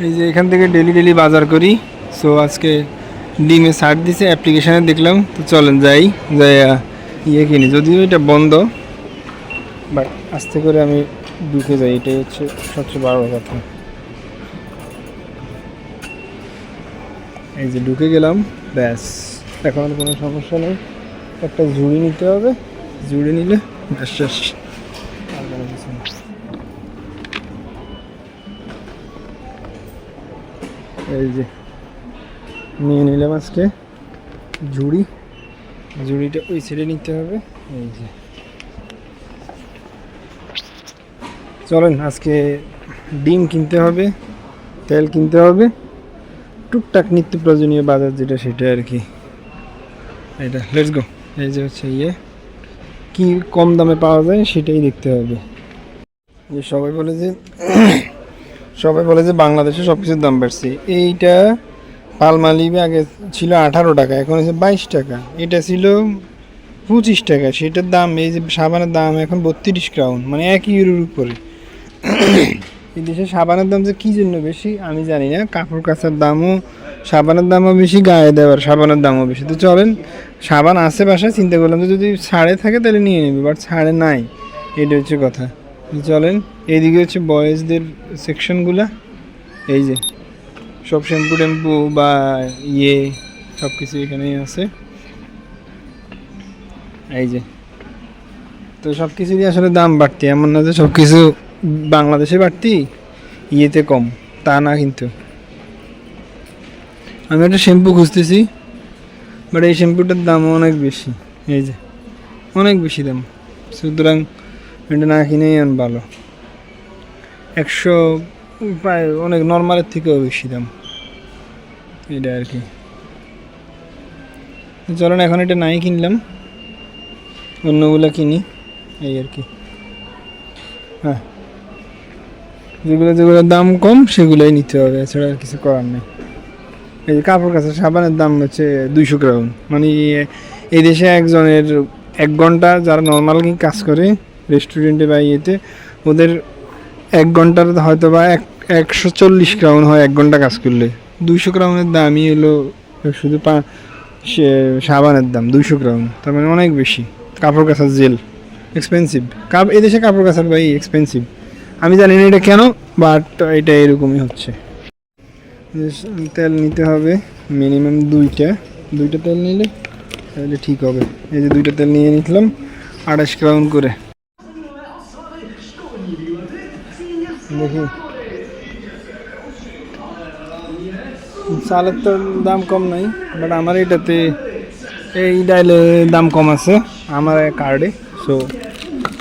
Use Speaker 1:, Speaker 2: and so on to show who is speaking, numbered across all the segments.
Speaker 1: এই যে এখান থেকে ডেলি ডেলি বাজার করি। সো আজকে ডিমে সার দিছে অ্যাপ্লিকেশানে দেখলাম। তো চলেন যাই যাই ইয়ে কিনি। যদিও এটা বন্ধ বাট আস্তে করে আমি ঢুকে যাই। এটাই হচ্ছে সবচেয়ে বড় কথা। এই যে ঢুকে গেলাম, ব্যাস। এখন কোনো সমস্যা নেই। একটা ঝুড়ি নিতে হবে। ঝুড়ি নিলে, ব্যাস, শেষ। আর কোনো কিছু না এই যে, নিয়ে নিলাম আজকে ঝুড়ি। ঝুড়িটা ওই সাইডে নিতে হবে। এই যে। চলেন, আজকে ডিম কিনতে হবে, তেল কিনতে হবে। টুকটাক নিত্য প্রয়োজনীয় বাজার যেটা সেটা আর কি। এটা লেটস গো এই যে হচ্ছে ইয়ে। কী কম দামে পাওয়া যায় সেটাই দেখতে হবে। যে সবাই বলে যে সবাই বলে যে বাংলাদেশে সব কিছুর দাম বাড়ছে। এইটা পালমালিবে আগে ছিল আঠারো টাকা, এখন হচ্ছে বাইশ টাকা। এটা ছিল পঁচিশ টাকা, সেটার দাম, এই যে সাবানের দাম এখন বত্রিশ ক্রাউন মানে এক ইউরোর উপরে। এই দেশে সাবানের দাম যে কী জন্য বেশি, আমি জানি না। কাপড় কাচার দামও, সাবানের দামও বেশি, গায়ে দেওয়ার সাবানের দামও বেশি। তো চলেন, সাবান বাসায়, চিন্তা করলাম যে যদি ছাড়ে থাকে তাহলে নিয়ে নেবে, বাট ছাড়ে নাই। এটা হচ্ছে কথা। চলেন এইদিকে হচ্ছে বয়েজদের সেকশনগুলা এই যে, সব শ্যাম্পু ট্যাম্পু বা ইয়ে সব কিছু এখানেই আছে। এই যে, তো সব কিছুরই আসলে দাম বাড়তি। এমন না যে সব কিছু বাংলাদেশে বাড়তি, ইয়েতে কম। তা না কিন্তু। আমি একটা শ্যাম্পু খুঁজতেছি বাট এই শ্যাম্পুটার দাম অনেক বেশি। এই যে, অনেক বেশি দাম। সুতরাং এটা না কিনেই ভালো। একশো প্রায় অনেক নর্মালের থেকেও বেশি দাম। এটা আর কি। চলেন, এখন এটা নাই কিনলাম। অন্যগুলো কিনি, এই আর কি। হ্যাঁ। যেগুলো যেগুলোর দাম কম, সেগুলোই নিতে হবে। এছাড়া আর কিছু করার নেই। এই যে কাপড় কাচা সাবানের দাম হচ্ছে দুইশো ক্রাউন মানে এই দেশে একজনের এক ঘণ্টা যারা নর্মাল কাজ করে রেস্টুরেন্টে বা ইয়েতে, ওদের এক ঘণ্টার হয়তো বা এক, একশো চল্লিশ ক্রাউন হয় এক ঘণ্টা কাজ করলে। দুইশো ক্রাউনের দামই হলো শুধু পা সাবানের দাম, দুইশো ক্রাউন তার মানে অনেক বেশি। কাপড় কাচার জেল। এক্সপেন্সিভ কাপ, এদেশে কাপড় কাচার ভাই এক্সপেন্সিভ আমি জানি না এটা কেন বাট এটা এরকমই হচ্ছে। তেল নিতে হবে মিনিমাম দুইটা। দুইটা তেল নিলে তাহলে ঠিক হবে। এই যে দুইটা তেল নিয়ে নিলাম, আড়াইশ ক্রাউন করে। দেখি চালের তো দাম কম নাই বাট আমার এটাতে এই ডাইলে দাম কম আছে আমার কার্ডে সো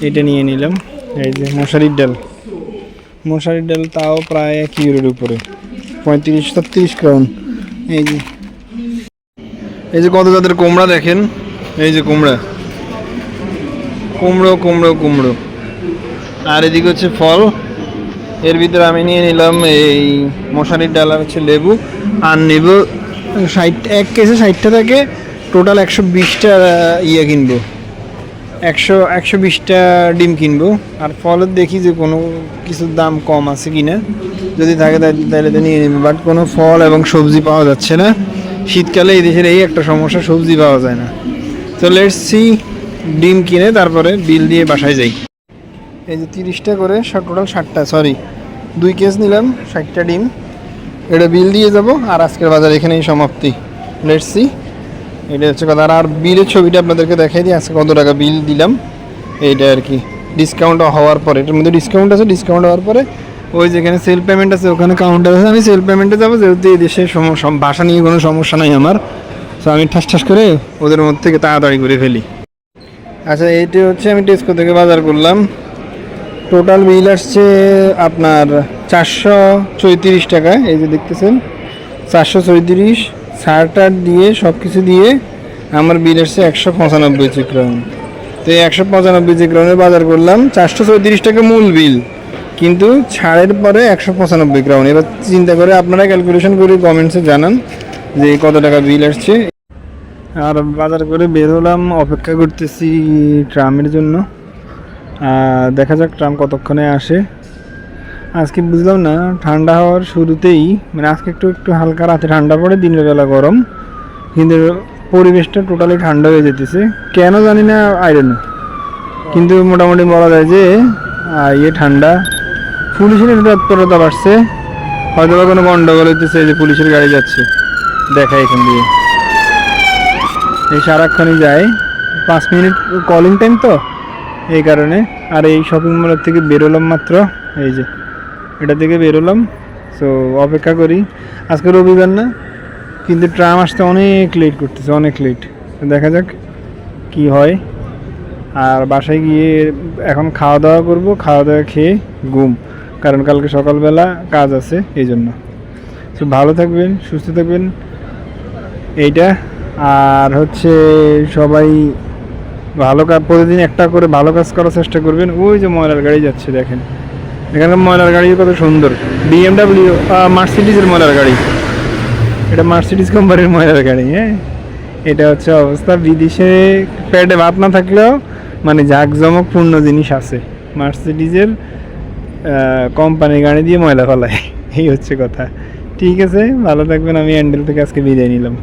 Speaker 1: এটা নিয়ে নিলাম এই যে মশারির ডাল মশারির ডাল তাও প্রায় এক ইউরোর উপরে পঁয়ত্রিশ ছত্রিশ ক্রাউন এই যে এই যে কত জাতের কুমড়া দেখেন এই যে কুমড়া কুমড়ো কুমড়ো কুমড়ো আর এদিকে হচ্ছে ফল এর ভিতরে আমি নিয়ে নিলাম এই মশারির ডাল হচ্ছে লেবু, আর নেব ষাট, এক কেসে ষাটটা থেকে টোটাল একশো বিশটা ইয়ে কিনবো। একশো একশো বিশটা ডিম কিনবো। আর ফলের দেখি যে কোনো কিছুর দাম কম আছে কি না যদি থাকে তাহলে তো নিয়ে নেবে। বাট কোনো ফল এবং সবজি পাওয়া যাচ্ছে না। শীতকালে এই দেশের এই একটা সমস্যা, সবজি পাওয়া যায় না। তো লেটস ডিম কিনে তারপরে বিল দিয়ে বাসায় যাই। এই যে তিরিশটা করে টোটাল ষাটটা সরি দুই কেস নিলাম, ষাটটা ডিম। এটা বিল দিয়ে যাব, আর আজকের বাজার এখানেই সমাপ্তি। লেটস সি এটা হচ্ছে কথা। আর- বিলের ছবিটা আপনাদেরকে দেখাই দিই, আজকে কত টাকা বিল দিলাম। এইটা আর কি ডিসকাউন্ট হওয়ার পরে। এটার মধ্যে ডিসকাউন্ট আছে ডিসকাউন্ট হওয়ার পরে ওই যেখানে সেল পেমেন্ট আছে, ওখানে কাউন্টার আছে, আমি সেল পেমেন্টে যাব, যেহেতু এই দেশে ভাষা নিয়ে কোনো সমস্যা নাই আমার। তো আমি ঠাস ঠাস করে ওদের মধ্যে থেকে তাড়াতাড়ি করে ফেলি। আচ্ছা এইটা হচ্ছে আমি টেস্কো থেকে বাজার করলাম। টোটাল বিল আসছে আপনার চারশো চৌত্রিশ টাকা এই যে দেখতেছেন। চারশো চৌত্রিশ সারটার দিয়ে সব কিছু দিয়ে আমার বিল আসছে একশো পঁচানব্বই চিক্রাউন তো এই একশো পঁচানব্বই চিক্রাউনের বাজার করলাম, চারশো চৌত্রিশ টাকা মূল বিল, কিন্তু ছাড়ের পরে একশো পঁচানব্বই ক্রাউন এবার চিন্তা করে আপনারা ক্যালকুলেশন করে কমেন্টসে জানান যে কত টাকা বিল আসছে। আর বাজার করে বের হলাম, অপেক্ষা করতেছি ট্রামের জন্য। দেখা যাক ট্রাম কতক্ষণে আসে। আজকে বুঝলাম না, ঠান্ডা হওয়ার শুরুতেই মানে আজকে একটু একটু হালকা রাতে ঠান্ডা পড়ে, দিনের বেলা গরম। কিন্তু পরিবেশটা টোটালি ঠান্ডা হয়ে যেতেছে। কেন জানি না আইরন কিন্তু মোটামুটি বলা যায় যে ইয়ে ঠান্ডা। পুলিশের তৎপরতা বাড়ছে। হয়তো বা কোনো গন্ডগোল হইতেছে যে পুলিশের গাড়ি যাচ্ছে। দেখা এখান দিয়ে। এই সারাক্ষণই যায়। পাঁচ মিনিট কলিং টাইম তো? এই কারণে। আর এই শপিং মলের থেকে বেরোলাম মাত্র, এই যে, এটা থেকে বেরোলাম। সো অপেক্ষা করি। আজকে রবিবার না, কিন্তু ট্রাম আসতে অনেক লেট করতেছে, অনেক লেট দেখা যাক কি হয়। আর বাসায় গিয়ে এখন খাওয়া দাওয়া করব, খাওয়া দাওয়া খেয়ে ঘুম। কারণ কালকে সকালবেলা কাজ আছে, এই জন্য। তো ভালো থাকবেন, সুস্থ থাকবেন। এইটা। আর হচ্ছে সবাই ভালো কাজ প্রতিদিন একটা করে ভালো কাজ করার চেষ্টা করবেন। ওই যে ময়লার গাড়ি যাচ্ছে, দেখেন। এখানকার ময়লার গাড়ি কত সুন্দর। বিএমডাব্লিউ মার্সিডিজের ময়লার গাড়ি। এটা মার্সিডিজ কোম্পানির ময়লার গাড়ি হ্যাঁ? এটা হচ্ছে অবস্থা। বিদেশে প্যাডে ভাত না থাকলেও মানে জাঁকজমকপূর্ণ জিনিস আছে। মার্সিডিজের কোম্পানির গাড়ি দিয়ে ময়লা ফেলায়। এই হচ্ছে কথা। ঠিক আছে, ভালো থাকবেন। আমি অ্যান্ডেল থেকে আজকে বিদায় নিলাম।